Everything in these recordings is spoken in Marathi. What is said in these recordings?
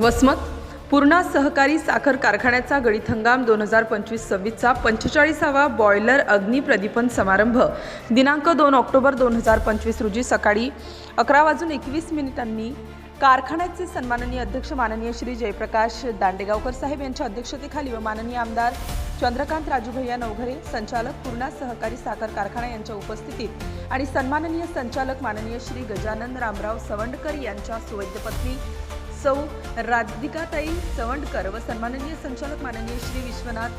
वसमत पूर्णा सहकारी साखर कारखान्याचा गळीत हंगाम दोन हजार पंचवीस सव्वीसचा पंचेचाळीसावा बॉयलर अग्निप्रदीपन समारंभ. दिनांक दोन ऑक्टोबर दोन हजार पंचवीस रोजी सकाळी अकरा वाजून एकवीस मिनिटांनी कारखान्याचे सन्माननीय अध्यक्ष माननीय श्री जयप्रकाश दांडेगावकर साहेब यांच्या अध्यक्षतेखाली व माननीय आमदार चंद्रकांत राजूभैया नवघरे संचालक पूर्णा सहकारी साखर कारखाना यांच्या उपस्थितीत आणि सन्माननीय संचालक माननीय श्री गजानन रामराव सवंडकर यांच्या सुवैद्यपत्नी सौ राधिकाताई चवंडकर व सन्माननीय संचालक माननीय श्री विश्वनाथ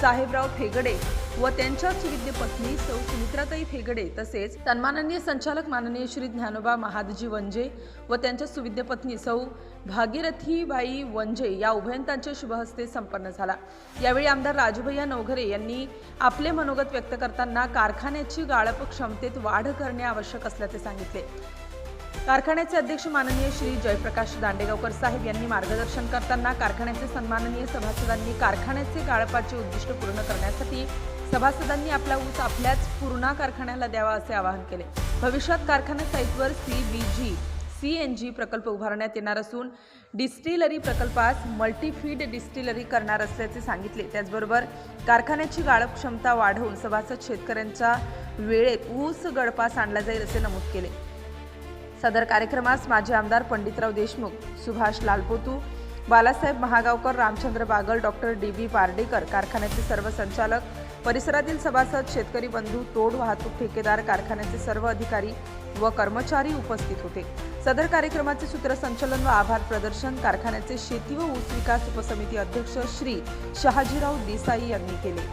साहेबराव फेगडे व त्यांच्या सुविद्य पत्नी सौ सुमित्राताई फेगडे तसेच सन्माननीय संचालक माननीय श्री ज्ञानोबा महादजी वंजे व त्यांच्या सुविद्य पत्नी सौ भागीरथीबाई वंजे या उभयंतांच्या शुभहस्ते संपन्न झाला. यावेळी आमदार राजूभैया नवघरे यांनी आपले मनोगत व्यक्त करताना कारखान्याची गाळप क्षमतेत वाढ करणे आवश्यक असल्याचे सांगितले. कारखान्याचे अध्यक्ष माननीय श्री जयप्रकाश दांडेगावकर साहेब यांनी मार्गदर्शन करताना कारखान्याचे सन्माननीय सभासदांनी कारखान्याचे गाळपाचे उद्दिष्ट पूर्ण करण्यासाठी सभासदांनी आपला ऊस आपल्याच पूर्णा कारखान्याला द्यावा असे आवाहन केले. भविष्यात कारखाना साईटवर C B G C N G प्रकल्प उभारण्यात येणार असून डिस्टिलरी प्रकल्पास मल्टीफीड डिस्टिलरी करणार असल्याचे सांगितले. त्याचबरोबर कारखान्याची गाळप क्षमता वाढवून सभासद शेतकऱ्यांच्या वेळेत ऊस गळपास आणला जाईल असे नमूद केले. सदर कार्यक्रमास माजी आमदार Panditrao Deshmukh Subhash Lalpotu Balasaheb Mahagaonkar Ramchandra Bagal doctor D B Pardekar कारखान्याचे सर्व संचालक परिसरातील सभासद शेतकरी बंधू तोड वाहतूक ठेकेदार कारखान्याचे सर्व अधिकारी व कर्मचारी उपस्थित होते. सदर कार्यक्रमाचे सूत्रसंचलन व आभार प्रदर्शन कारखान्याचे शेती व ऊस विकास उपसमिती अध्यक्ष श्री शहाजीराव देसाई यांनी केले.